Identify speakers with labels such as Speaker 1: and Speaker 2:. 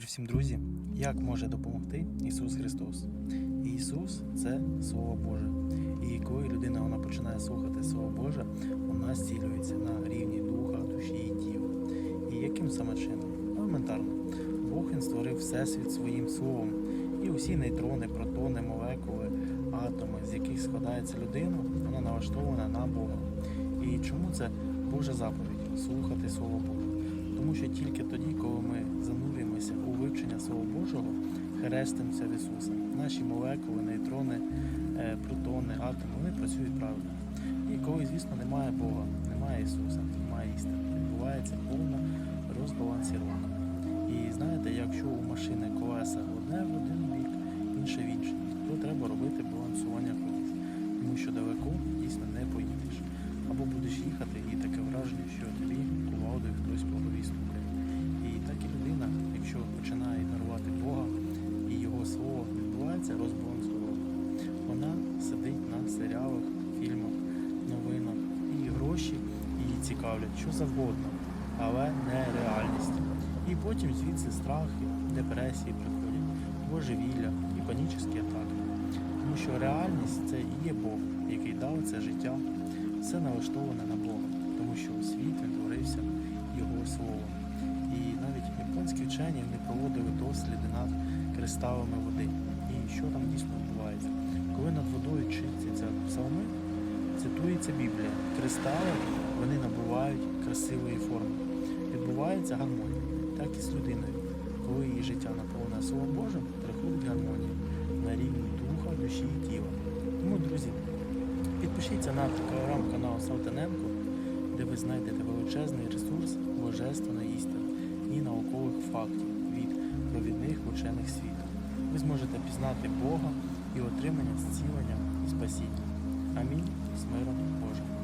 Speaker 1: Мир всім друзі, як може допомогти Ісус Христос? Ісус це Слово Боже. І коли людина вона починає слухати Слово Боже, вона зцілюється на рівні духа, душі і тіла. І яким саме чином? Елементарно. Бог він створив Всесвіт своїм словом. І усі нейтрони, протони, молекули, атоми, з яких складається людина, вона налаштована на Бога. І чому це Божа заповідь слухати Слово Боже? Що тільки тоді, коли ми занурюємося у вивчення Слова Божого, хрестимося в Ісуса. Наші молекули, нейтрони, е, протони, атоми, вони працюють правильно. І коли, звісно, немає Бога, немає Ісуса, немає істини, відбувається повна розбалансіровка. І знаєте, якщо у машини колеса одне в один бік, інше в інший, то треба робити балансування колес. Тому що далеко дійсно не поїдеш. Або будеш їхати і таке враження, що тобі кувалдою хтось по голові. І так і людина, якщо починає ігнорувати Бога і його слово відбувається розбалансовано. Вона сидить на серіалах, фільмах, новинах і гроші її цікавлять, що завгодно, але не реальність. І потім звідси страхи, депресії приходять, божевілля і панічні атаки. Тому що реальність це і є Бог, який дав це життя, все налаштоване на Бога, вчені вони проводили досліди над кристалами води. І що там дійсно відбувається? Коли над водою чистяться псалми, цитується Біблія. Кристали вони набувають красивої форми. Відбувається гармонія. Так і з людиною. Коли її життя наповнене Словом Божим, приходить гармонія на рівні духа, душі і тіла. Тому, друзі, підпишіться на телеграм-канал Салтаненко, де ви знайдете величезний ресурс божественної істини наукових фактів від провідних учених світу. Ви зможете пізнати Бога і отримання зцілення і спасіння. Амінь. З миром Божим.